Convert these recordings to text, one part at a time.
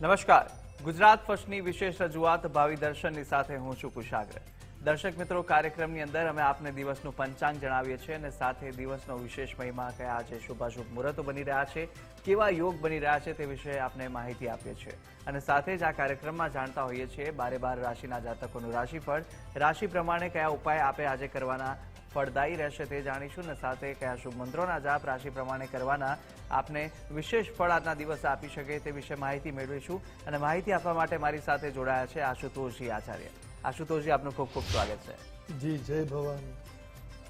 નમસ્કાર. ગુજરાત ફર્સ્ટની વિશેષ રજૂઆત ભાવિ દર્શનની સાથે હું છું કુશાગ્ર. દર્શક મિત્રો, કાર્યક્રમની અંદર અમે આપને દિવસનું પંચાંગ જણાવીએ છીએ અને સાથે દિવસનો વિશેષ મહિમા કયા છે, શુભાશુભ મુહૂર્તો બની રહ્યા છે, કેવા યોગ બની રહ્યા છે તે વિશે આપને માહિતી આપીએ છીએ. અને સાથે જ આ કાર્યક્રમમાં જાણતા હોઈએ છીએ બારે બાર રાશિના જાતકોનું રાશિફળ. રાશિ પ્રમાણે કયા ઉપાય આપે આજે કરવાના ફળદાયી રહેશે તે જાણીશું અને સાથે કયા શુભ મંત્રોના જાપ રાશિ પ્રમાણે કરવાના આપને વિશેષ ફળ આજના દિવસે આપી શકે તે વિશે માહિતી મેળવીશું અને માહિતી આપવા માટે મારી સાથે જોડાયા છે આશુતોષજી આચાર્ય. આશુતોષજી આપનું ખૂબ ખૂબ સ્વાગત છે. જી જય ભવાની.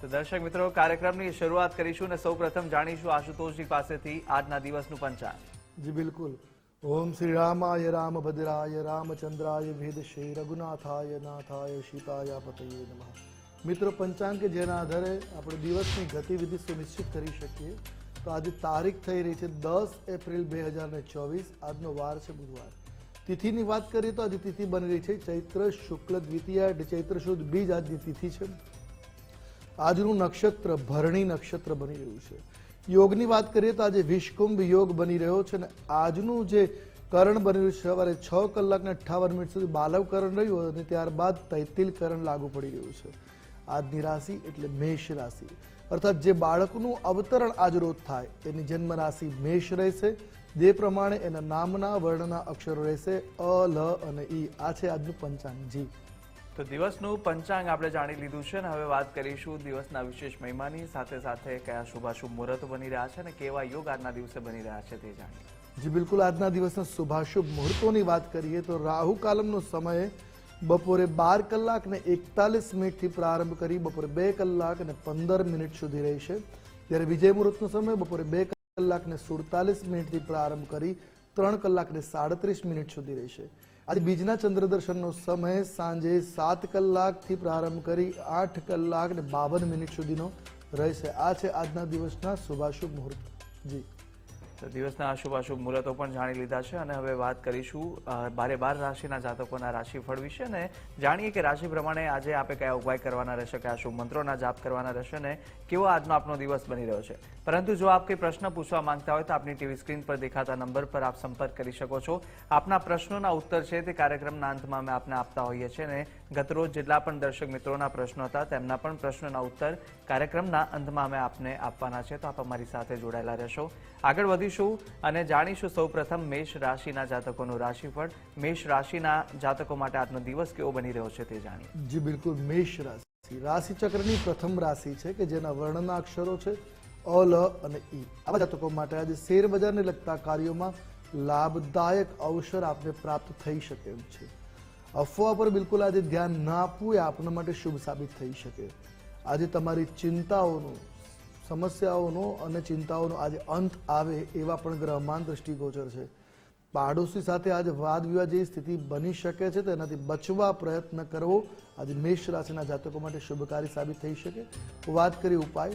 તો દર્શક મિત્રો કાર્યક્રમની શરૂઆત કરીશું અને સૌપ્રથમ જાણીશું આશુતોષજી પાસેથી આજના દિવસનું પંચાંગ. જી બિલકુલ. ઓમ શ્રી રામાય રામભદ્રાય રામચંદ્રાય વેદશે રઘુનાથાય નાથાય સીતાય પતયે નમઃ. મિત્રો પંચાંગ કે જેના આધારે આપણે દિવસની ગતિવિધિ સુનિશ્ચિત કરી શકીએ, તો આજે તારીખ થઈ રહી છે દસ એપ્રિલ બે હજાર ને ચોવીસ. આજનો વાર છે બુધવાર. તિથિની વાત કરીએ તો આજે તિથિ બની રહી છે ચૈત્ર શુક્લ દ્વિતીય ચૈત્ર શુદ્ધ બીજ આજની તિથિ છે. આજનું નક્ષત્ર ભરણી નક્ષત્ર બની રહ્યું છે. યોગની વાત કરીએ તો આજે વિષકુંભ યોગ બની રહ્યો છે અને આજનું જે કરણ બની રહ્યું છે, સવારે છ કલાક ને અઠ્ઠાવન મિનિટ સુધી બાલવકરણ રહ્યું અને ત્યારબાદ તૈતિલકરણ લાગુ પડી રહ્યું છે. આજની રાશિ એટલે મેષ રાશિ. અર્થાત જે બાળકનું અવતરણ આજ રોજ થાય એની જન્મ રાશિ મેષ રહેશે. જે પ્રમાણે એના નામના વર્ણના અક્ષરો રહેશે અ લ અને ઈ. આ છે આજનું પંચાંગ. જી. તો દિવસનું પંચાંગ આપણે જાણી લીધું છે અને હવે વાત કરીશું દિવસના વિશેષ મહિમાની. સાથે સાથે કયા શુભાશુભ મુહૂર્ત બની રહ્યા છે અને કેવા યોગ આજના દિવસે બની રહ્યા છે તે જાણીએ. જી બિલકુલ. આજના દિવસના શુભાશુભ મુહૂર્તોની વાત કરીએ તો રાહુ કાલમનો સમય બપોરે બાર કલાક ને એકતાલીસ મિનિટથી પ્રારંભ કરી બપોરે બે કલાક અને પંદર મિનિટ સુધી રહેશે જ્યારે વિજય મુહૂર્તનો સમય બપોરે બે કલાક ને સુડતાલીસ મિનિટથી પ્રારંભ કરી ત્રણ કલાક ને સાડત્રીસ મિનિટ સુધી રહેશે આજે બીજના ચંદ્ર દર્શનનો સમય સાંજે સાત કલાકથી પ્રારંભ કરી આઠ કલાક ને બાવન મિનિટ સુધીનો રહેશે આ છે આજના દિવસના શુભાશુભ મુહૂર્ત. જી. તો દિવસના અશુભાશુભ મુહૂર્તો પણ જાણી લીધા છે અને હવે વાત કરીશું બારે બાર રાશિના જાતકોના રાશિફળ વિશે અને જાણીએ કે રાશિ પ્રમાણે આજે આપે કયા ઉપાય કરવાના રહેશે, કયા શુભ મંત્રોના જાપ કરવાના રહેશે અને કેવો આજનો આપનો દિવસ બની રહ્યો છે. પરંતુ જો આપ કોઈ પ્રશ્ન પૂછવા માંગતા હોય તો આપની ટીવી સ્ક્રીન પર દેખાતા નંબર પર આપ સંપર્ક કરી શકો છો. આપના પ્રશ્નોના ઉત્તર છે તે કાર્યક્રમના અંતમાં અમે આપને આપતા હોઈએ છીએ અને ગતરોજ જેટલા પણ દર્શક મિત્રોના પ્રશ્નો હતા તેમના પણ પ્રશ્નોના ઉત્તર કાર્યક્રમના અંતમાં અમે આપને આપવાના છે. તો આપ અમારી સાથે જોડાયેલા રહેશો. આગળ વધીશું અને જાણીશું સૌપ્રથમ મેષ રાશિના જાતકોનું રાશિફળ. મેષ રાશિના જાતકો માટે આજનો દિવસ કેવો બની રહ્યો છે તે જાણીએ. જી, બિલકુલ. મેષ રાશિ. રાશિચક્રની પ્રથમ રાશિ છે કે જેના વર્ણના અક્ષરો છે અ, લ અને ઈ આવા જાતકો માટે આજે શેરબજારને લગતા કાર્યોમાં લાભદાયક અવસર આપને પ્રાપ્ત થઈ શકે એમ છે. અફવા પર બિલકુલ આજે ધ્યાન ના આપવું એ આપના માટે શુભ સાબિત થઈ શકે. આજે તમારી ચિંતાઓનું સમસ્યાઓનો અને ચિંતાઓનો આજે અંત આવે એવા પણ ગ્રહમાન દ્રષ્ટિગોચર છે. પાડોશી સાથે આજે વાદ વિવાદ જેવી સ્થિતિ બની શકે છે, તેનાથી બચવા પ્રયત્ન કરવો આજે મેષ રાશિના જાતકો માટે શુભકારી સાબિત થઈ શકે. વાત કરી ઉપાય,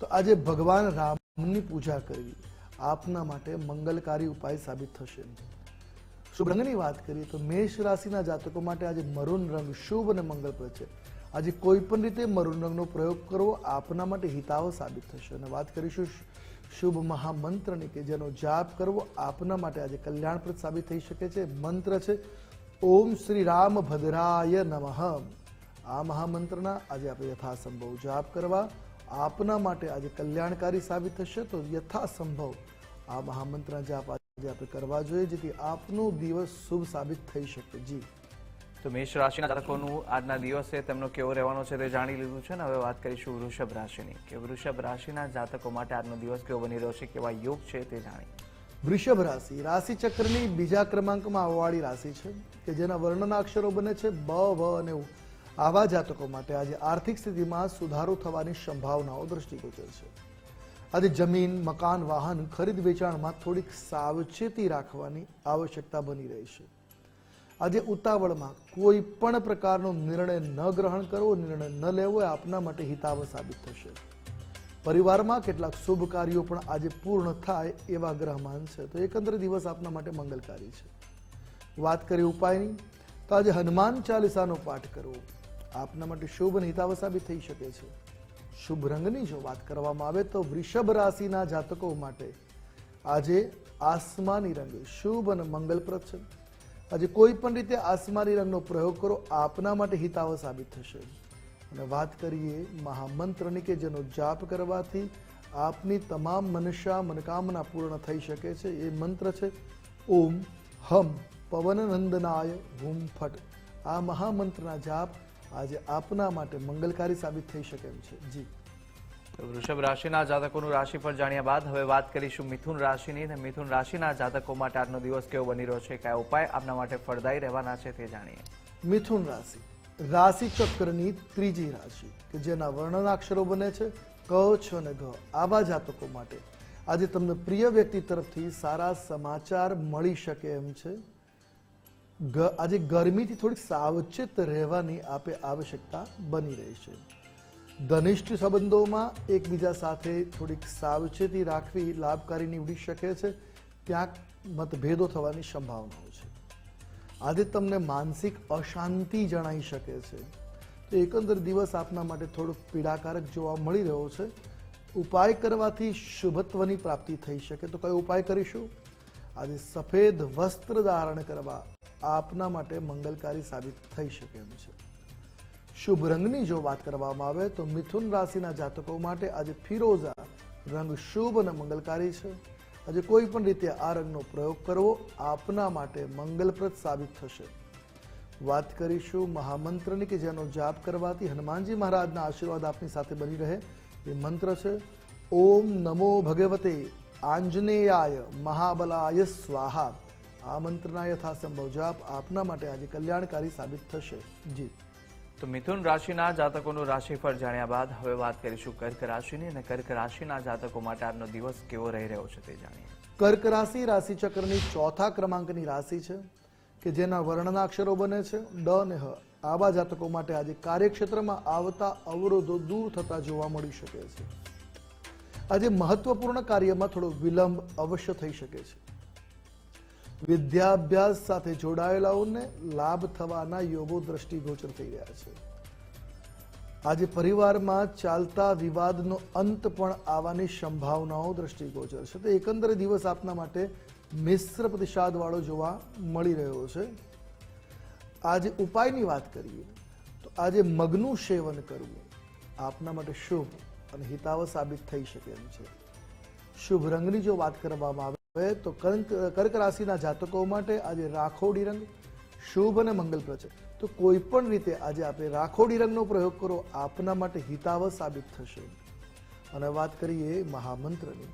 તો આજે ભગવાન રામની પૂજા કરવી. આપના માટે મંગલકારી ઉપાય સાબિત થશે. શુભ રંગની વાત કરીએ તો મેષ રાશિના જાતકો માટે આજે મરૂન રંગ શુભ અને મંગલપ્રદ છે. આજે કોઈ પણ રીતે મરૂન રંગનો પ્રયોગ કરવો આપના માટે હિતાવ સાબિત થશે. અને વાત કરીશું શુભ મહામંત્રની કે જેનો જાપ કરવો આપના માટે આજે કલ્યાણપ્રદ સાબિત થઈ શકે છે. મંત્ર છે, ઓમ શ્રી રામ ભદ્રાય નમઃ. આ મહામંત્રના આજે આપણે યથાસંભવ જાપ કરવા આપના માટે આજે કલ્યાણકારી સાબિત થશે. તો યથાસંભવ આ મહામંત્રના જાપ આજે આપણે કરવા જોઈએ, જેથી આપનો દિવસ શુભ સાબિત થઈ શકે. જી. તો મેષ રાશિના જાતકોનું આજના દિવસે તેમનો કેવો રહેવાનો છે તે જાણી લીધું છે ને હવે વાત કરીશું વૃષભ રાશિની કે વૃષભ રાશિના જાતકો માટે આજનો દિવસ કેવો બની રહ્યો છે, કેવા યોગ છે તે જાણી. વૃષભ રાશિ રાશિ ચક્રની બીજા ક્રમાંકમાં આવવાળી રાશિ છે કે જેના વર્ણના અક્ષરો બને છે બ, વ અને આવા જાતકો માટે આજે આર્થિક સ્થિતિમાં સુધારો થવાની સંભાવનાઓ દ્રષ્ટિગોચર છે. આજે જમીન, મકાન, વાહન, ખરીદ વેચાણમાં થોડીક સાવચેતી રાખવાની આવશ્યકતા બની રહી છે. આજે ઉતાવળમાં કોઈ પણ પ્રકારનો નિર્ણય ન ગ્રહણ કરવો, નિર્ણય ન લેવો એ આપના માટે હિતાવ સાબિત થશે. પરિવારમાં કેટલાક શુભ કાર્યો પણ આજે પૂર્ણ થાય એવા ગ્રહમાન છે. તો એકંદર દિવસ આપના માટે મંગલકારી છે. વાત કરી ઉપાયની, તો આજે હનુમાન ચાલીસાનો પાઠ કરવો. આપના માટે શુભ અને હિતાવ સાબિત થઈ શકે છે. શુભ રંગની જો વાત કરવામાં આવે તો વૃષભ રાશિના જાતકો માટે આજે આસમાની રંગ શુભ અને મંગલપ્રદ છે. આજે કોઈ પણ રીતે આસમાની રંગનો પ્રયોગ કરો, આપના માટે હિતાવ સાબિત થશે. અને વાત કરીએ મહામંત્રની કે જેનો જાપ કરવાથી આપની તમામ મનસા, મનકામના પૂર્ણ થઈ શકે છે. એ મંત્ર છે, ઓમ હમ પવનનંદનાય હુમ ફટ. આ મહામંત્રના જાપ આજે આપના માટે મંગલકારી સાબિત થઈ શકે એમ છે. જી. વૃષભ રાશિના જાતકોનું રાશિફળ જાણ્યા બાદ હવે વાત કરીશું મિથુન રાશિની. અને મિથુન રાશિના જાતકો માટે આજનો દિવસ કેવો બની રહ્યો છે, કયા ઉપાય આપના માટે ફળદાયી રહેવાના છે તે જાણીએ. મિથુન રાશિ. રાશિ ચક્રની ત્રીજી રાશિ, કે જેના વર્ણનાક્ષરો બને છે, ક, છ અને ઘ. આવા જાતકો માટે આજે તમને પ્રિય વ્યક્તિ તરફથી સારા સમાચાર મળી શકે એમ છે. આજે ગરમીથી થોડીક સાવચેત રહેવાની આપે આવશ્યકતા બની રહી છે. ઘનિષ્ઠ સંબંધોમાં એકબીજા સાથે થોડીક સાવચેતી રાખવી લાભકારી નીવડી શકે છે. ક્યાંક મતભેદો થવાની સંભાવનાઓ છે. આજે તમને માનસિક અશાંતિ જણાઈ શકે છે. તો એકંદર દિવસ આપના માટે થોડોક પીડાકારક જોવા મળી રહ્યો છે. ઉપાય કરવાથી શુભત્વની પ્રાપ્તિ થઈ શકે. તો કયો ઉપાય કરીશું? આજે સફેદ વસ્ત્ર ધારણ કરવા આપના માટે મંગલકારી સાબિત થઈ શકે એમ છે. શુભ રંગની જો વાત કરવામાં આવે તો મિથુન રાશિના જાતકો માટે આજે ફિરોઝા રંગ શુભ અને મંગલકારી છે. આજે કોઈ પણ રીતે આ રંગનો પ્રયોગ કરવો આપના માટે મંગલપ્રદ સાબિત થશે. વાત કરીશું મહામંત્રની કે જેનો જાપ કરવાથી હનુમાનજી મહારાજના આશીર્વાદ આપની સાથે બની રહે એ મંત્ર છે. ઓમ નમો ભગવતે આંજનેયાય મહાબલાય સ્વાહા. આ મંત્રના યથાસંભવ જાપ આપના માટે આજે કલ્યાણકારી સાબિત થશે. જી. તો મિથુન રાશિના જાતકોનું રાશિફળ જાણ્યા બાદ હવે વાત કરીશું કર્ક રાશિની અને કર્ક રાશિના જાતકો માટે આજનો દિવસ કેવો રહી રહ્યો છે તે જાણીએ. કર્ક રાશિ રાશિચક્રની ચોથા ક્રમાંકની રાશિ છે, કે જેના વર્ણના અક્ષરો બને છે, ડ ને હ. આવા જાતકો માટે આજે કાર્યક્ષેત્રમાં આવતા અવરોધો દૂર થતા જોવા મળી શકે છે. આજે મહત્વપૂર્ણ કાર્યમાં થોડો વિલંબ અવશ્ય થઈ શકે છે. વિદ્યાભ્યાસ સાથે જોડાયેલાઓને લાભ થવાના યોગો દ્રષ્ટિગોચર થઈ રહ્યા છે. આજે પરિવારમાં ચાલતા વિવાદનો અંત પણ આવવાની સંભાવનાઓ દ્રષ્ટિગોચર છે. તો એકંદરે દિવસ આપના માટે મિશ્ર પ્રતિસાદવાળો જોવા મળી રહ્યો છે. આજે ઉપાયની વાત કરીએ, તો આજે મગનું સેવન કરવું આપના માટે શુભ અને હિતાવ સાબિત થઈ શકે એમ છે. શુભ રંગની જો વાત કરવામાં આવે તો કર્ક કર્ક રાશિના જાતકો માટે આજે રાખોડી રંગ શુભ અને મંગલપ્રદ છે. તો કોઈ પણ રીતે આજે આપણે રાખોડી રંગનો પ્રયોગ કરો, આપના માટે હિતાવ સાબિત થશે. અને વાત કરીએ મહામંત્રની,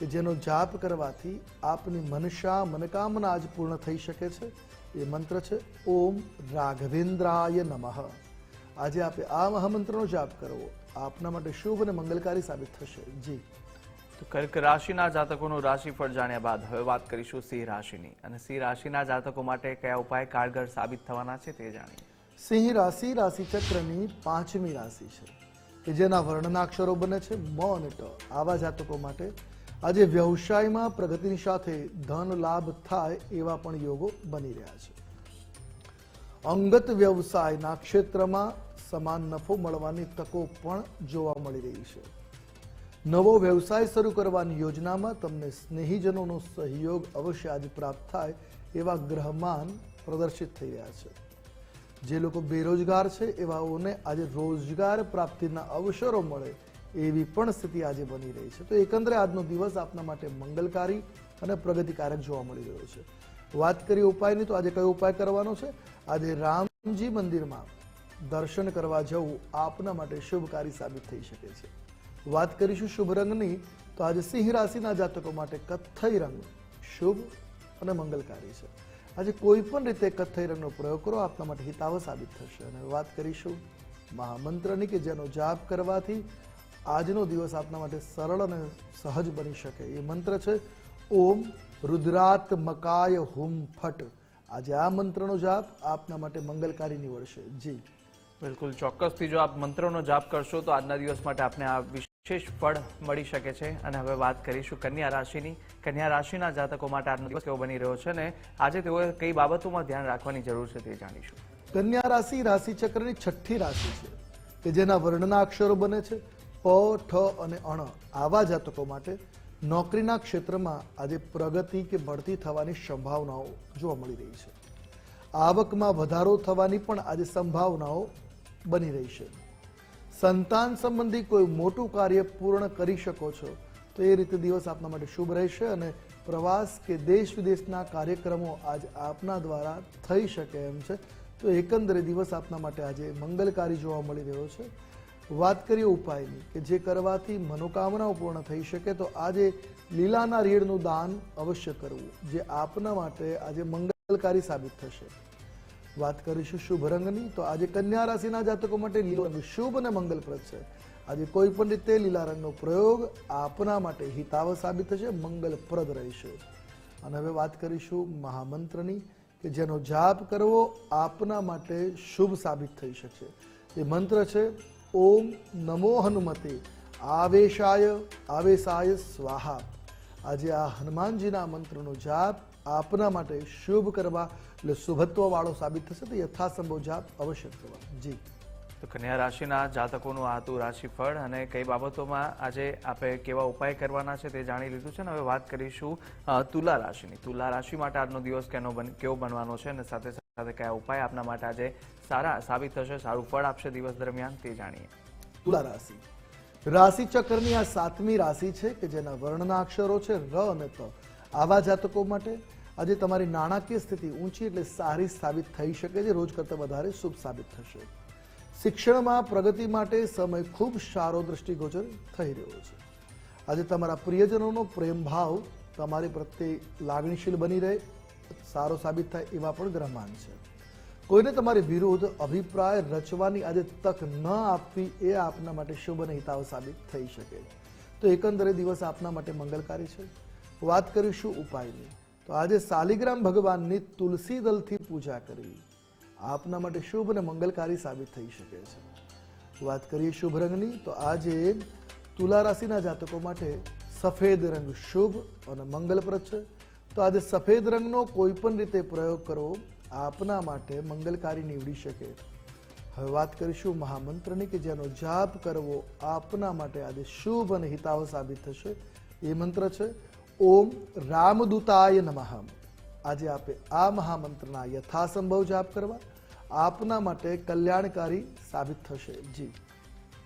કે જેનો જાપ કરવાથી આપની મનશા મનકામના આજ પૂર્ણ થઈ શકે છે. એ મંત્ર છે, ઓમ રાઘવેન્દ્રાય નમઃ. આજે આપણે આ મહામંત્રનો જાપ કરવો. આપના માટે શુભ અને મંગલકારી સાબિત થશે. જી. તો કર્ક રાશિના જાતકોનું રાશિફળ જાણ્યા બાદ હવે વાત કરીશું સિંહ રાશિની. અને સિંહ રાશિના જાતકો માટે કયા ઉપાય કારગર સાબિત થવાના છે તે જાણીએ. સિંહ રાશિ રાશિ ચક્રની પાંચમી રાશિ છે, કે જેના વર્ણનાક્ષરો બને છે મ અને ટ. આવા જાતકો માટે આજે વ્યવસાયમાં પ્રગતિની સાથે ધન લાભ થાય એવા પણ યોગો બની રહ્યા છે. અંગત વ્યવસાયના ક્ષેત્રમાં સમાન નફો મળવાની તકો પણ જોવા મળી રહી છે. નવો વ્યવસાય શરૂ કરવાની યોજનામાં તમને સ્નેહીજનોનો સહયોગ અવશ્ય આજે પ્રાપ્ત થાય એવા ગ્રહમાન પ્રદર્શિત થઈ રહ્યા છે. જે લોકો બેરોજગાર છે, એવાઓને આજે રોજગાર પ્રાપ્તિના અવસરો મળે એવી પણ સ્થિતિ આજે બની રહી છે. તો એકંદરે આજનો દિવસ આપના માટે મંગલકારી અને પ્રગતિકારક જોવા મળી રહ્યો છે. વાત કરીએ ઉપાયની, તો આજે કયો ઉપાય કરવાનો છે? આજે રામજી મંદિરમાં દર્શન કરવા જવું આપના માટે શુભકારી સાબિત થઈ શકે છે. વાત કરીશું શુભ રંગની, તો આજે સિંહ રાશિના જાતકો માટે કથ્થઈ રંગ શુભ અને મંગલકારી છે. આજે કોઈ પણ રીતે કથ્થઈ રંગનો પ્રયોગ કરો, આપના માટે હિતાવ સાબિત થશે. અને વાત કરીશું મહામંત્રની કે જેનો જાપ કરવાથી આજનો દિવસ આપના માટે સરળ અને સહજ બની શકે. એ મંત્ર છે, ઓમ રુદ્રાત્મકાય હુમ ફટ. આજે આ મંત્રનો જાપ આપના માટે મંગલકારી નીવડશે. જી. બિલકુલ. ચોક્કસથી જો આપ મંત્રનો જાપ કરશો, તો આજના દિવસ માટે આપને આ વિશેષ ફળ મળી શકે છે. અને હવે વાત કરીશું કન્યા રાશિની. કન્યા રાશિના જાતકો માટે આજનો દિવસ કેવો બની રહ્યો છે અને આજે તેઓએ કઈ બાબતોમાં ધ્યાન રાખવાની જરૂર છે તે જાણીશું. કન્યા રાશિ રાશિ ચક્રની છઠ્ઠી રાશિ છે, કે જેના વર્ણના અક્ષરો બને છે, પ, ઠ અને અણ આવા જાતકો માટે નોકરીના ક્ષેત્રમાં આજે પ્રગતિ કે બઢતી થવાની સંભાવનાઓ જોવા મળી રહી છે. આવકમાં વધારો થવાની પણ આજે સંભાવનાઓ બની રહી છે. સંતાન સંબંધી કોઈ મોટું કાર્ય પૂર્ણ કરી શકો છો, તો એ રીતે દિવસ આપના માટે શુભ રહેશે અને પ્રવાસ કે દેશ વિદેશના કાર્યક્રમો આજ આપના દ્વારા થઈ શકે એમ છે. તો એકંદરે દિવસ આપના માટે આજે મંગલકારી જોવા મળી રહ્યો છે. વાત કરીએ ઉપાયની, કે જે કરવાથી મનોકામનાઓ પૂર્ણ થઈ શકે, તો આજે લીલાના રીડનું દાન અવશ્ય કરવું, જે આપના માટે આજે મંગલકારી સાબિત થશે. વાત કરીશું શુભ રંગની. તો આજે કન્યા રાશિના જાતકો માટે લીલો રંગ શુભ અને મંગલપ્રદ છે. આજે કોઈ પણ રીતે લીલા રંગનો પ્રયોગ આપના માટે હિતાવ સાબિત થશે, મંગલપ્રદ રહેશે. અને હવે વાત કરીશું મહામંત્રની, કે જેનો જાપ કરવો આપના માટે શુભ સાબિત થઈ શકશે. એ મંત્ર છે, ઓમ નમો હનુમતે, આવેશાય આવેશાય સ્વાહા. આજે આ હનુમાનજીના મંત્રનો જાપ આપના માટે શુભ કરવા એટલે શુભત્વ વાળો સાબિત થશે તો યથાસંભવ જાપ અવશ્ય થવા. જી. તો કન્યા રાશિના જાતકોનું આ હતું રાશિફળ અને કઈ બાબતોમાં આજે આપણે કેવા ઉપાય કરવાના છે તે જાણી લીધું છે ને હવે વાત કરીશું તુલા રાશિની. તુલા રાશિ માટે આજનો દિવસ કેનો કેવો બનવાનો છે અને સાથે સાથે કયા ઉપાય આપના માટે આજે સારા સાબિત થશે સારું ફળ આપશે દિવસ દરમિયાન તે જાણીએ. તુલા રાશિ. રાશિ ચક્રની આ સાતમી રાશિ છે કે જેના વર્ણના અક્ષરો છે ર અને ત. આવા જાતકો માટે આજે તમારી નાણાકીય સ્થિતિ ઊંચી એટલે સારી સાબિત થઈ શકે છે. રોજ કરતાં વધારે શુભ સાબિત થશે. શિક્ષણમાં પ્રગતિ માટે સમય ખૂબ સારો દ્રષ્ટિગોચર થઈ રહ્યો છે. આજે તમારા પ્રિયજનોનો પ્રેમ ભાવ તમારી પ્રત્યે લાગણીશીલ બની રહે, સારો સાબિત થાય એવા પણ ગ્રહમાન છે. કોઈને તમારી વિરુદ્ધ અભિપ્રાય રચવાની આજે તક ન આપવી એ આપના માટે શુભ અને હિતાવ સાબિત થઈ શકે. તો એકંદરે દિવસ આપના માટે મંગલકારી છે. વાત કરીશું ઉપાયની. તો આજે શાલિગ્રામ ભગવાનની તુલસી દલથી પૂજા કરવી આપના માટે શુભ અને મંગલકારી સાબિત થઈ શકે છે. વાત કરીએ શુભ રંગની, તો આજે તુલા રાશિના જાતકો માટે સફેદ રંગ શુભ અને મંગલપ્રદ છે. તો આજે સફેદ રંગનો કોઈ પણ રીતે પ્રયોગ કરવો આપના માટે મંગલકારી નીવડી શકે. હવે વાત કરીશું મહામંત્રની કે જેનો જાપ કરવો આપના માટે આજે શુભ અને હિતાવ સાબિત થશે. એ મંત્ર છે ઓમ રામદૂતાય નમઃ. આજે આપે આ મહામંત્રના યથાસંભવ જાપ કરવા આપના માટે કલ્યાણકારી સાબિત થશે. જી.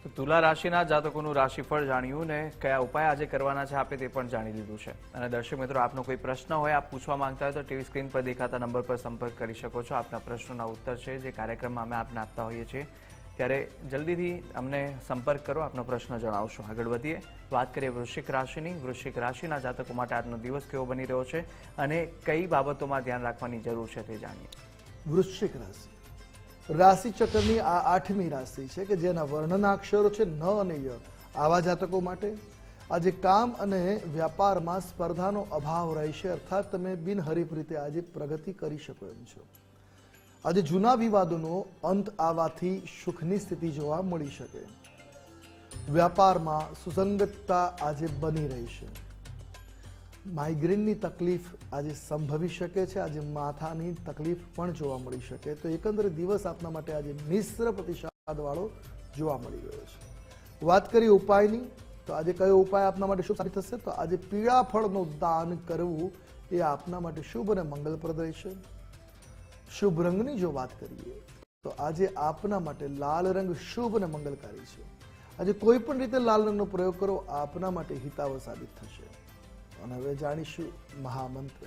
તો તુલા રાશિના જાતકોનું રાશિફળ જાણ્યું ને કયા ઉપાય આજે કરવાના છે આપે તે પણ જાણી લીધું છે. અને દર્શક મિત્રો, આપનો કોઈ પ્રશ્ન હોય, આપ પૂછવા માંગતા હોય તો ટીવી સ્ક્રીન પર દેખાતા નંબર પર સંપર્ક કરી શકો છો. આપના પ્રશ્નોના ઉત્તર છે જે કાર્યક્રમમાં અમે આપને આપતા હોઈએ છીએ. ત્યારે જલ્દીથી અમને સંપર્ક કરો, આપનો પ્રશ્ન જણાવશો. આગળ વધીએ. વાત કરીએ વૃશ્ચિક રાશિની. વૃશ્ચિક રાશિના જાતકો માટે આજનો દિવસ કેવો બની રહ્યો છે અને કઈ બાબતોમાં ધ્યાન રાખવાની જરૂર છે તે જાણીએ. વૃશ્ચિક રાશિ. રાશિ ચક્રની આ આઠમી રાશિ છે કે જેના વર્ણના અક્ષરો છે ન અને ય. આવા જાતકો માટે આજે કામ અને વ્યાપારમાં સ્પર્ધાનો અભાવ રહેશે, અર્થાત તમે બિનહરીફ રીતે આજે પ્રગતિ કરી શકો એમ છો. આજે જૂના વિવાદોનો અંત આવવાથી સુખની સ્થિતિ જોવા મળી શકે. વ્યાપારમાં સુસંગતતા આજે બની રહી છે. માઇગ્રેનની તકલીફ આજે સંભવી શકે છે, આજે માથાની તકલીફ પણ જોવા મળી શકે. તો એકંદરે દિવસ આપના માટે આજે મિશ્ર પ્રતિસાદવાળો જોવા મળી રહ્યો છે. વાત કરીએ ઉપાયની, તો આજે કયો ઉપાય આપના માટે શુભ થશે? તો આજે પીળા ફળનું દાન કરવું એ આપના માટે શુભ અને મંગલપ્રદ રહેશે. શુભ રંગની જો વાત કરીએ, તો આજે આપના માટે લાલ રંગ શુભ અને મંગલકારી છે. આજે કોઈ પણ રીતે લાલ રંગનો પ્રયોગ કરો, આપના માટે હિતાવ સાબિત થશે. અને હવે જાણીશું મહામંત્ર.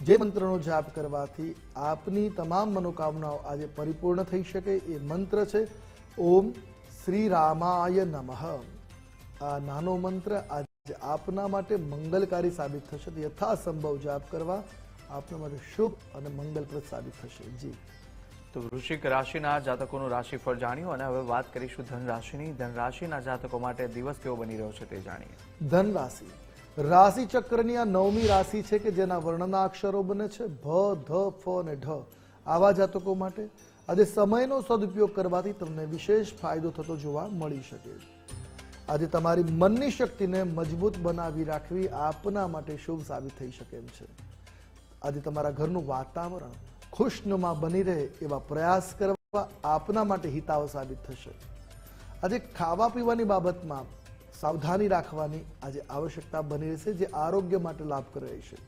જે મંત્રનો જાપ કરવાથી આપની તમામ મનોકામનાઓ આજે પરિપૂર્ણ થઈ શકે એ મંત્ર છે, ઓમ શ્રી રામાય નમઃ. આ નાનો મંત્ર આજે આપના માટે મંગલકારી સાબિત થશે. યથાસંભવ જાપ કરવા આપના માટે શુભ અને મંગલપ્રદ સાબિત થશે. જી. તો વૃશ્ચિક રાશિના જાતકોનું રાશિફળ જાણ્યું અને હવે વાત કરીશું ધન રાશિની ધન રાશિના જાતકો માટે દિવસ કેવો બની રહ્યો છે તે જાણીએ. ધન રાશિ રાશિ ચક્રની આ નવમી રાશિ છે કે જેના વર્ણના અક્ષરો બને છે. ભ ધ ફ અને ઢ. આવા જાતકો માટે આજે સમયનો સદુપયોગ કરવાથી તમને વિશેષ ફાયદો થતો જોવા મળી શકે. આજે તમારી મનની શક્તિને મજબૂત બનાવી રાખવી આપના માટે શુભ સાબિત થઈ શકે એમ છે. આજે તમારા ઘરનું વાતાવરણ ખુશનુમા બની રહે એવા પ્રયાસ કરવા આપના માટે હિતાવ સાબિત થશે. આજે ખાવા પીવાની બાબતમાં સાવધાની રાખવાની આજે આવશ્યકતા બની રહેશે જે આરોગ્ય માટે લાભકરી રહેશે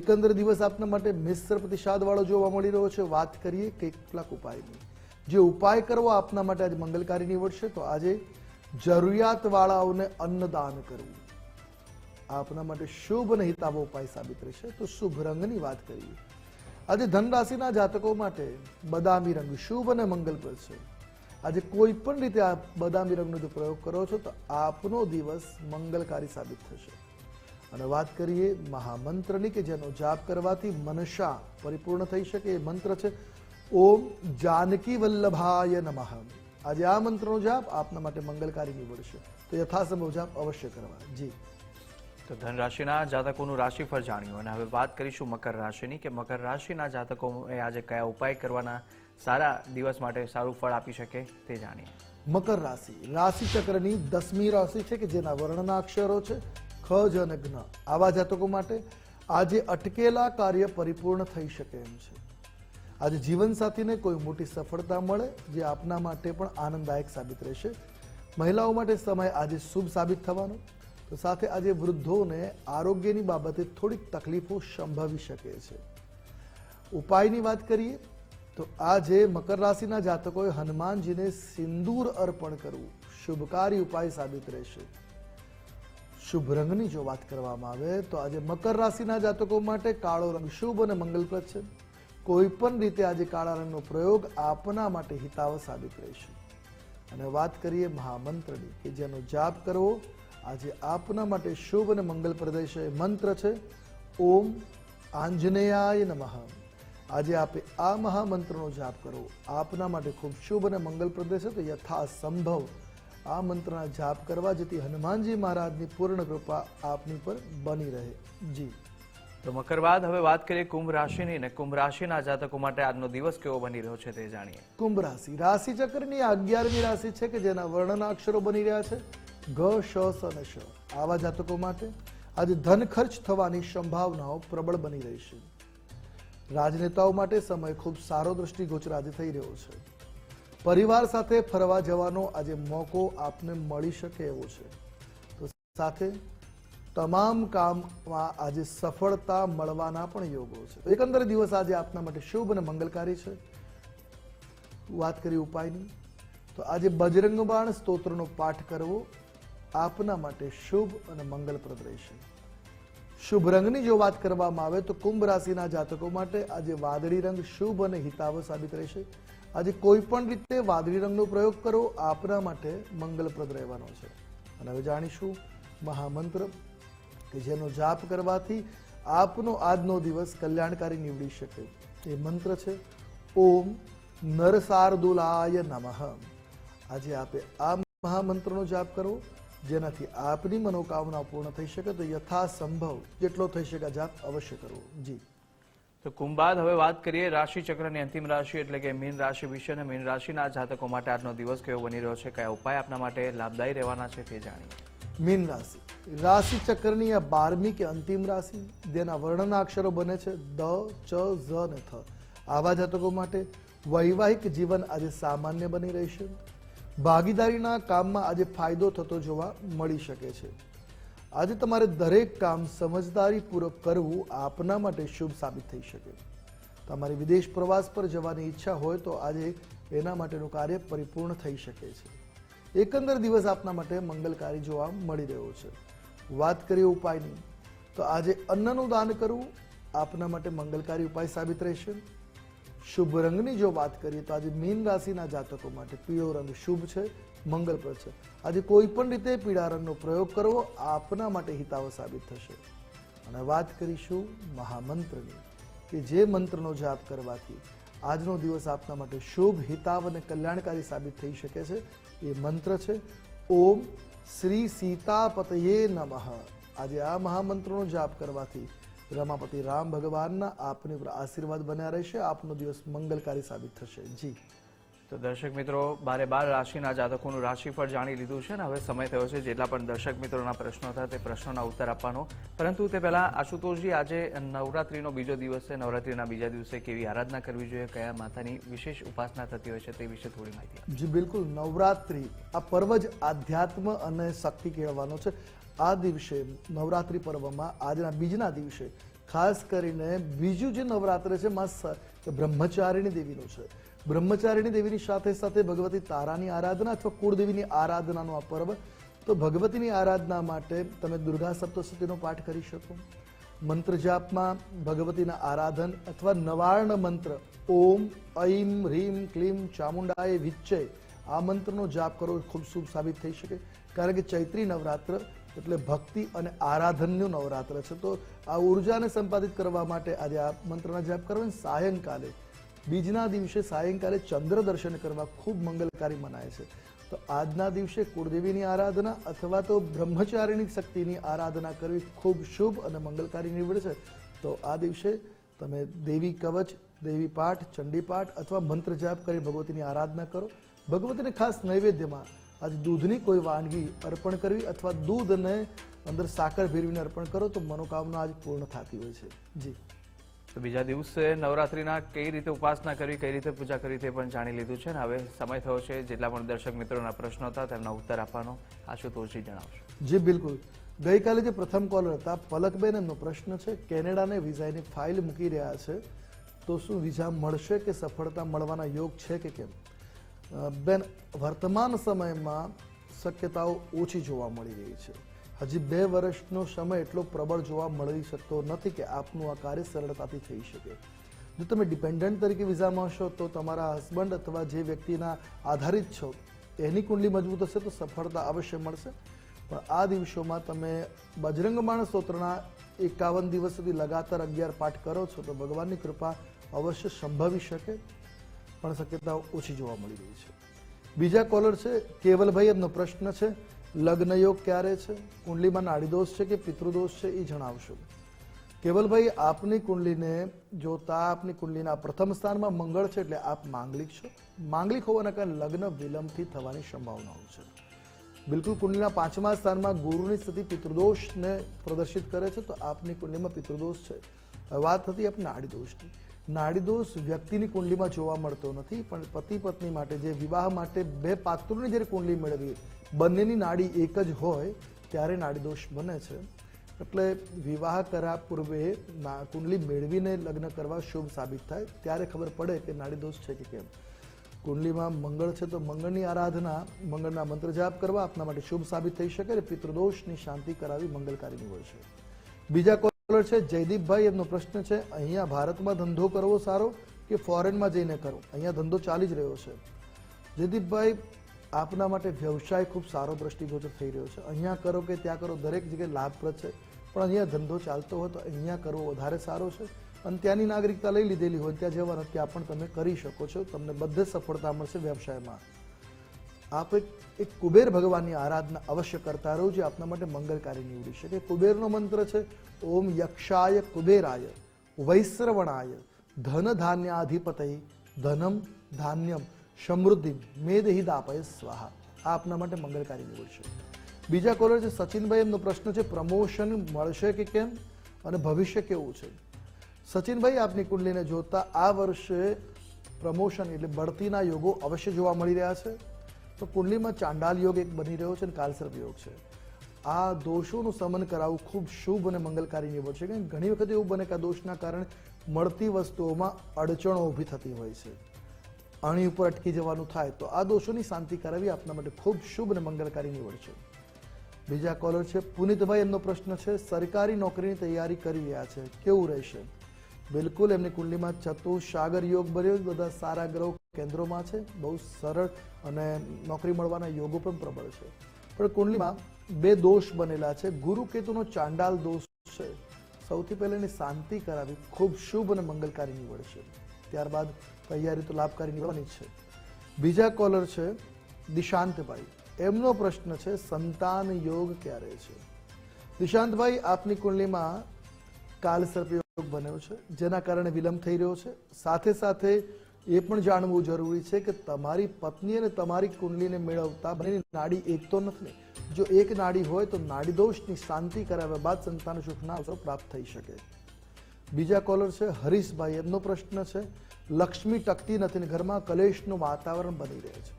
એકંદર દિવસ આપના માટે મિશ્ર પ્રતિસાદવાળો જોવા મળી રહ્યો છે. વાત કરીએ કેટલાક ઉપાયની. જે ઉપાય કરવો આપના માટે આજે મંગલકારી નીવડશે તો આજે જરૂરિયાતવાળાઓને અન્નદાન કરવું. આપના માટે શુભ અને હિતાવો ઉપાય સાબિત રહેશે, તો શુભ રંગની વાત કરીએ. આજે ધનરાશિના જાતકો માટે બદામી રંગ શુભ અને મંગલપ્રદ છે. આજે કોઈ પણ રીતે આ બદામી રંગનો જો પ્રયોગ કરો છો, તો આપનો દિવસ મંગલકારી સાબિત થશે. અને વાત કરીએ મહામંત્રની કે જેનો જાપ કરવાથી મનશા પરિપૂર્ણ થઈ શકે, એ મંત્ર છે, ઓમ જાનકી વલ્લભાય નમઃ. આજે આ મંત્રનો જાપ આપના માટે મંગલકારી નીવડશે. તો યથાસંભવ જાપ અવશ્ય કરવા જી. તો ધન રાશિના જાતકોનું રાશિફળ જાણ્યું અને હવે વાત કરીશું મકર રાશિની કે મકર રાશિના જાતકો આજે કયા ઉપાય કરવાના સારા દિવસ માટે સારું ફળ આપી શકે તે જાણીએ. મકર રાશિ રાશિ ચક્રની દસમી રાશિ છે કે જેના વર્ણના અક્ષરો છે? ખ, જ અને જ્ઞ આવા જાતકો માટે આજે અટકેલા કાર્ય પરિપૂર્ણ થઈ શકે એમ છે. આજે જીવનસાથીને કોઈ મોટી સફળતા મળે જે આપના માટે પણ આનંદદાયક સાબિત રહેશે. મહિલાઓ માટે સમય આજે શુભ સાબિત થવાનો. તો સાથે આજે વૃદ્ધોને આરોગ્યની બાબતે થોડીક તકલીફો સંભવી શકે છે. ઉપાયની વાત કરીએ, તો આજે મકર રાશિના જાતકોએ હનુમાનજીને સિંદૂર અર્પણ કરવું શુભકારી ઉપાય સાબિત રહેશે. શુભ રંગની જો વાત કરવામાં આવે, તો આજે મકર રાશિના જાતકો માટે કાળો રંગ શુભ અને મંગલપ્રદ છે. કોઈ પણ રીતે આજે કાળા રંગનો પ્રયોગ આપના માટે હિતાવ સાબિત રહેશે. અને વાત કરીએ મહામંત્રની, કે જેનો જાપ કરવો આજે આપના માટે શુભ અને મંગલપ્રદ છે મંત્ર છે ઓમ આંજનેયાય નમઃ. આજે આપે આ મહામંત્રનો જાપ કરવો. આપના માટે ખૂબ શુભ અને મંગલપ્રદ છે તો યથાસંભવ. આ મંત્રના જાપ કરવા જેથી હનુમાનજી મહારાજની પૂર્ણ કૃપા આપની પર બની રહે. જી. તો મકર બાદ હવે વાત કરીએ કુંભ રાશિની અને કુંભ રાશિના જાતકો માટે આજનો દિવસ કેવો બની રહ્યો છે તે જાણીએ. કુંભ રાશિ. રાશિ ચક્રની આ અગિયારમી રાશિ છે કે જેના વર્ણના અક્ષરો બની રહ્યા છે? ગ, શ અને શ. આવા જાતકો માટે આજે ધન ખર્ચ થવાની સંભાવનાઓ પ્રબળ બની રહી છે. રાજનેતાઓ માટે સમય ખૂબ સારો દ્રષ્ટિગોચર આજે થઈ રહ્યો છે. પરિવાર સાથે ફરવા જવાનો આજે મોકો આપને મળી શકે એવો છે. તો સાથે તમામ કામમાં આજે સફળતા મળવાના પણ યોગો છે. એકંદર દિવસ આજે આપના માટે શુભ અને મંગલકારી છે. વાત કરી ઉપાયની. તો આજે બજરંગ બાણ સ્તોત્રનો પાઠ કરવો. આપના માટે શુભ અને મંગલપ્રદ રહેશે. શુભ રંગની જો વાત કરવામાં આવે તો કુંભ રાશિના જાતકો માટે આજે વાદળી રંગ શુભ અને હિતાવ સાબિત રહેશે. આજે કોઈ પણ રીતે વાદળી રંગનો પ્રયોગ કરો, આપના માટે મંગલપ્રદ રહેવાનો છે. અને હવે જાણીશું મહામંત્ર કે જેનો જાપ કરવાથી આપનો આજનો દિવસ કલ્યાણકારી નીવડી શકે. એ મંત્ર છે, ઓમ નરસાર્દુલાય નમઃ. આજે આપે આ મહામંત્રનો જાપ કરવો જેનાથી આપની મનોકામના પૂર્ણ થઈ શકે તો યથાસંભવ જેટલો થઈ શકે જાપ અવશ્ય કરવો. જી. તો કુંભાદ હવે વાત કરીએ રાશિ ચક્રની અંતિમ રાશિ એટલે કે મીન રાશિ વિશે અને મીન રાશિના જાતકો માટે આજનો દિવસ કેવો બની રહ્યો છે કયા ઉપાય આપના માટે લાભદાયી રહેવાના છે તે જાણીએ. મીન રાશિ. રાશિ ચક્રની આ બારમી કે અંતિમ રાશિ જેના વર્ણના અક્ષરો બને છે દ ચ ઝ અને થ. આવા જાતકો માટે વૈવાહિક જીવન આજે સામાન્ય બની રહેશે. ભાગીદારીના કામમાં આજે ફાયદો થતો જોવા મળી શકે છે. આજે તમારે દરેક કામ સમજદારીપૂર્વક કરવું આપના માટે શુભ સાબિત થઈ શકે. તમારી વિદેશ પ્રવાસ પર જવાની ઈચ્છા હોય તો આજે એના માટેનું કાર્ય પરિપૂર્ણ થઈ શકે છે. એકંદર દિવસ આપના માટે મંગલકારી જોવા મળી રહ્યો છે. વાત કરીએ ઉપાયની, તો આજે અન્નનું દાન કરવું આપના માટે મંગલકારી ઉપાય સાબિત રહેશે. શુભ રંગની જો વાત કરીએ તો આજે મીન રાશિના જાતકો માટે પીળો રંગ શુભ છે, મંગલપ્રદ છે. આજે કોઈ પણ રીતે પીળા રંગનો પ્રયોગ કરવો આપના માટે હિતાવ સાબિત થશે. અને વાત કરીશું મહામંત્રની, કે જે મંત્રનો જાપ કરવાથી આજનો દિવસ આપના માટે શુભ હિતાવ અને કલ્યાણકારી સાબિત થઈ શકે છે. એ મંત્ર છે, ઓમ શ્રી સીતાપતયે નમઃ. આજે આ મહામંત્રનો જાપ કરવાથી રમાપતિ રામ ભગવાનના આપની ઉપર આશીર્વાદ બન્યા રહેશે. આપનો દિવસ મંગલકારી સાબિત થશે. જી. તો દર્શક મિત્રો બારે બાર રાશિના જાતકોનું રાશિફળ જાણી લીધું છે ને હવે સમય થયો છે જેટલા પણ દર્શક મિત્રોના પ્રશ્નો હતા તે પ્રશ્નોના ઉત્તર આપવાનો. પરંતુ તે પહેલાં આશુતોષજી આજે નવરાત્રિનો બીજો દિવસ છે. નવરાત્રિના બીજા દિવસે કેવી આરાધના કરવી જોઈએ કયા માતાની વિશેષ ઉપાસના થતી હોય છે તે વિશે થોડી માહિતી જી બિલકુલ. નવરાત્રિ આ પર્વ જ આધ્યાત્મ અને શક્તિ કહેવાનો છે. આ દિવસે નવરાત્રિ પર્વમાં, આજના બીજના દિવસે, ખાસ કરીને બીજું જે નવરાત્ર છે, માં બ્રહ્મચારિણી દેવીનું છે. બ્રહ્મચારિણી દેવીની સાથે સાથે ભગવતી તારાની આરાધના અથવા કુળદેવીની આરાધનાનો આ પર્વ. તો ભગવતીની આરાધના માટે તમે દુર્ગા સપ્તશતીનો પાઠ કરી શકો. મંત્ર જાપમાં ભગવતીના આરાધન અથવા નવાર્ણ મંત્ર, ઓમ, ઐમ હ્રીમ ક્લીમ, ચામુંડાય વિચ્ચય આ મંત્રનો જાપ કરવો ખૂબ શુભ સાબિત થઈ શકે. કારણ કે ચૈત્રી નવરાત્ર એટલે ભક્તિ અને આરાધનનું નવરાત્ર છે. તો આ ઉર્જાને સંપાદિત કરવા માટે આજે આ મંત્રના જાપ કરવા સાયંકાલે, બીજના દિવસે સાયંકાલે ચંદ્ર દર્શન કરવા ખૂબ મંગલકારી મનાય છે. તો આજના દિવસે કુળદેવીની આરાધના અથવા તો બ્રહ્મચારિણી શક્તિની આરાધના કરવી ખૂબ શુભ અને મંગલકારી નીવડે છે. તો આ દિવસે તમે દેવી કવચ, દેવી પાઠ, ચંડી પાઠ અથવા મંત્ર જાપ કરી ભગવતીની આરાધના કરો. ભગવતીને ખાસ નૈવેદ્યમાં આજે દૂધની કોઈ વાનગી અર્પણ કરવી અથવા દૂધને અંદર સાકર ભેરવીને અર્પણ કરો તો મનોકામના આજ પૂર્ણ થતી હોય છે. જી. તો બીજા દિવસે નવરાત્રીના કઈ રીતે ઉપાસના કરવી કઈ રીતે પૂજા કરવી તે પણ જાણી લીધું છે ને હવે સમય થયો છે. જેટલા પણ દર્શક મિત્રોના પ્રશ્નો હતા તેમના ઉત્તર આપવાનો આશુતોષજી જણાવશો. જી બિલકુલ. ગઈકાલે જે પ્રથમ કોલર હતા પલકબેન એમનો પ્રશ્ન છે કેનેડાને વિઝાની ફાઇલ મૂકી રહ્યા છે તો શું વિઝા મળશે કે સફળતા મળવાના યોગ છે કે કેમ? બેન, વર્તમાન સમયમાં શક્યતાઓ ઓછી જોવા મળી રહી છે. હજી બે વર્ષનો સમય એટલો પ્રબળ જોવા મળી શકતો નથી કે આપનું આ કાર્ય સરળતાથી થઈ શકે. જો તમે ડિપેન્ડન્ટ તરીકે વિઝામાં હશો, તો તમારા હસબન્ડ અથવા જે વ્યક્તિના આધારિત છો, એની કુંડલી મજબૂત હશે તો સફળતા અવશ્ય મળશે. પણ આ દિવસોમાં તમે બજરંગ માણસ સ્તોત્રના એકાવન દિવસ સુધી લગાતાર અગિયાર પાઠ કરો છો, તો ભગવાનની કૃપા અવશ્ય સંભવી શકે. પણ શક્યતાઓ ઓછી જોવા મળી રહી છે. બીજા કોલર છે, કેવલભાઈ એમનો પ્રશ્ન છે લગ્ન યોગ ક્યારે છે? કુંડલીમાં નાડીદોષ છે કે પિતૃદોષ છે એ જણાવશો. કેવલભાઈ, આપની કુંડલીને જોતા આપની કુંડલીના પ્રથમ સ્થાનમાં મંગળ છે એટલે આપ માંગલિક છો. માંગલિક હોવાના કારણે લગ્ન વિલંબથી થવાની સંભાવનાઓ છે. બિલકુલ કુંડલીના પાંચમા સ્થાનમાં ગુરુની સ્થિતિ પિતૃદોષને પ્રદર્શિત કરે છે, તો આપની કુંડલીમાં પિતૃદોષ છે. વાત હતી આપની નાડી દોષની નાડી દોષ વ્યક્તિની કુંડલીમાં જોવા મળતો નથી, પણ પતિ પત્ની માટે જે વિવાહ માટે બે પાત્રોની જ્યારે કુંડલી મેળવીએ બંનેની નાડી એક જ હોય, ત્યારે નાડીદોષ બને છે. એટલે વિવાહ કર્યા પૂર્વે કુંડલી મેળવીને લગ્ન કરવા શુભ સાબિત થાય, ત્યારે ખબર પડે કે નાડીદોષ છે કે કેમ. કુંડલીમાં મંગળ છે તો મંગળની આરાધના, મંગળના મંત્ર જાપ કરવા આપના માટે શુભ સાબિત થઈ શકે અને પિતૃદોષની શાંતિ કરાવી મંગલકારી નીવડશે બીજા કોલર છે, જયદીપભાઈ, એમનો પ્રશ્ન છે, અહીંયા ભારતમાં ધંધો કરવો સારો કે ફોરેનમાં જઈને કરવો? અહીંયા ધંધો ચાલી જ રહ્યો છે. જયદીપભાઈ, આપના માટે વ્યવસાય ખૂબ સારો દ્રષ્ટિગોચર થઈ રહ્યો છે. અહીંયા કરો કે ત્યાં કરો, દરેક જગ્યાએ લાભપ્રદ છે. પણ અહીંયા ધંધો ચાલતો હોય તો અહીંયા કરવો વધારે સારો છે. અને ત્યાંની નાગરિકતા લઈ લીધેલી હોય, ત્યાં જવાનું, ત્યાં પણ તમે કરી શકો છો. તમને બધે સફળતા મળશે વ્યવસાયમાં. આપ એક એક કુબેર ભગવાનની આરાધના અવશ્ય કરતા રહો જે આપના માટે મંગલકારી નીવડી શકે. કુબેરનો મંત્ર છે, ઓમ યક્ષાય કુબેરાય, વૈશ્રવણાય ધન ધાન્યાધિપતય ધનમ ધાન્યમ સમૃદ્ધિ મેદહિદાપય સ્વાહા. આ આપના માટે મંગલકારી નીવડશે બીજા કોલર છે, સચિનભાઈ, એમનો પ્રશ્ન છે, પ્રમોશન મળશે કે કેમ? અને ભવિષ્ય કેવું છે? સચિનભાઈ, આપની કુંડલીને જોતા આ વર્ષે પ્રમોશન એટલે બઢતીના યોગો અવશ્ય જોવા મળી રહ્યા છે. તો કુંડલીમાં ચાંડાલ યોગ એક બની રહ્યો છે અને કાલસર્પ યોગ છે. આ દોષોનું સમન કરાવવું ખૂબ શુભ અને મંગલકારી નીવડશે કે ઘણી વખત એવું બને કે આ દોષના કારણે મળતી વસ્તુઓમાં અડચણો ઊભી થતી હોય છે. અણી ઉપર અટકી જવાનું થાય તો આ દોષોની શાંતિ કરાવી આપના માટે ખૂબ શુભ અને મંગલકારી નીવડશે બીજા કોલર છે, પુનિતભાઈ, એમનો પ્રશ્ન છે, સરકારી નોકરીની તૈયારી કરી રહ્યા છે, કેવું રહેશે? બિલકુલ, એમની કુંડલીમાં ચતુસાગર યોગ બન્યો બધા સારા ગ્રહ કેન્દ્રોમાં છે. બહુ સરળ અને નોકરી મળવાના યોગો પણ પ્રબળ છે. પણ કુંડલીમાં બે દોષ બનેલા છે. ગુરુ કેતુનો ચાંડાલ દોષ છે. સૌથી પહેલા એની શાંતિ કરાવી, ખૂબ શુભ અને મંગલકારી નીવડશે. ત્યારબાદ તૈયારી તો લાભકારી નીવડવાની છે. બીજા કોલર છે દિશાંતભાઈ. એમનો પ્રશ્ન છે, સંતાન યોગ ક્યારે છે? દિશાંતભાઈ, આપની કુંડલીમાં કાલસર્પ યોગ બન્યો છે, જેના કારણે વિલંબ થઈ રહ્યો છે. સાથે સાથે એ પણ જાણવું જરૂરી છે કે તમારી પત્ની અને તમારી કુંડલીને મેળવતા બંનેની નાડી એક તો નથી. જો એક નાડી હોય તો નાડી દોષની શાંતિ કરાવ્યા બાદ સંતાન સુખના અવસરો પ્રાપ્ત થઈ શકે. બીજા કોલર છે, હરીશભાઈ. એમનો પ્રશ્ન છે, લક્ષ્મી ટકતી નથી ને ઘરમાં કલેશનું વાતાવરણ બની રહે છે.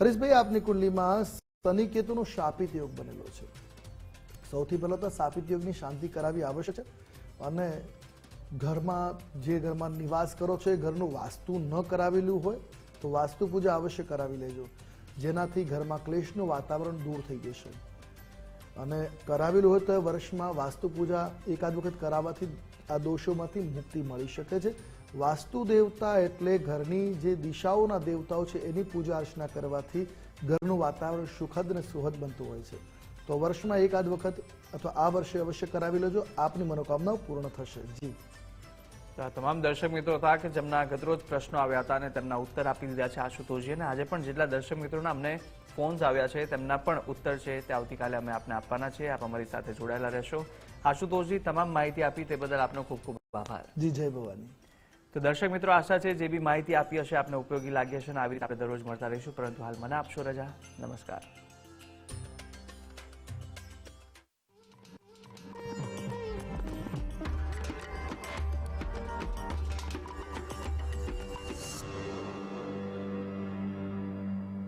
હરીશભાઈ, આપની કુંડલીમાં શનિ કેતુનો શાપિત યોગ બનેલો છે. સૌથી પહેલા તો શાપિત યોગની શાંતિ કરાવી આવશ્યક છે અને ઘરમાં જે ઘરમાં નિવાસ કરો છો એ ઘરનું વાસ્તુ ન કરાવેલું હોય, તો વાસ્તુ પૂજા અવશ્ય કરાવી લેજો. જેનાથી ઘરમાં ક્લેશનું વાતાવરણ દૂર થઈ જશે. અને કરાવેલું હોય તો વર્ષમાં વાસ્તુ પૂજા એકાદ વખત કરાવવાથી આ દોષોમાંથી મુક્તિ મળી શકે છે. વાસ્તુ દેવતા એટલે ઘરની જે દિશાઓના દેવતાઓ છે એની પૂજા અર્ચના કરવાથી ઘરનું વાતાવરણ સુખદ અને સુહદ બનતું હોય છે. તો વર્ષમાં એકાદ વખત અથવા આ વર્ષે અવશ્ય કરાવી લેજો. આપની મનોકામના પૂર્ણ થશે. જી. તમામ દર્શક મિત્રો હતા કે જેમના ગતરોજ પ્રશ્નો આવ્યા હતા અને તેમના ઉત્તર આપી દીધા છે આશુતોષજી. અને આજે પણ જેટલા દર્શક મિત્રોના અમને ફોન્સ આવ્યા છે તેમના પણ ઉત્તર છે તે આવતીકાલે અમે આપને આપવાના છે. આપ અમારી સાથે જોડાયેલા રહેશો. આશુતોષજી તમામ માહિતી આપી તે બદલ આપનો ખૂબ ખૂબ આભાર. જી જય ભવાની. તો દર્શક મિત્રો આશા છે જે બી માહિતી આપી હશે આપને ઉપયોગી લાગી હશે અને આવી રીતે આપણે દરરોજ મળતા રહીશું. પરંતુ હાલ મને આપશો રજા. નમસ્કાર.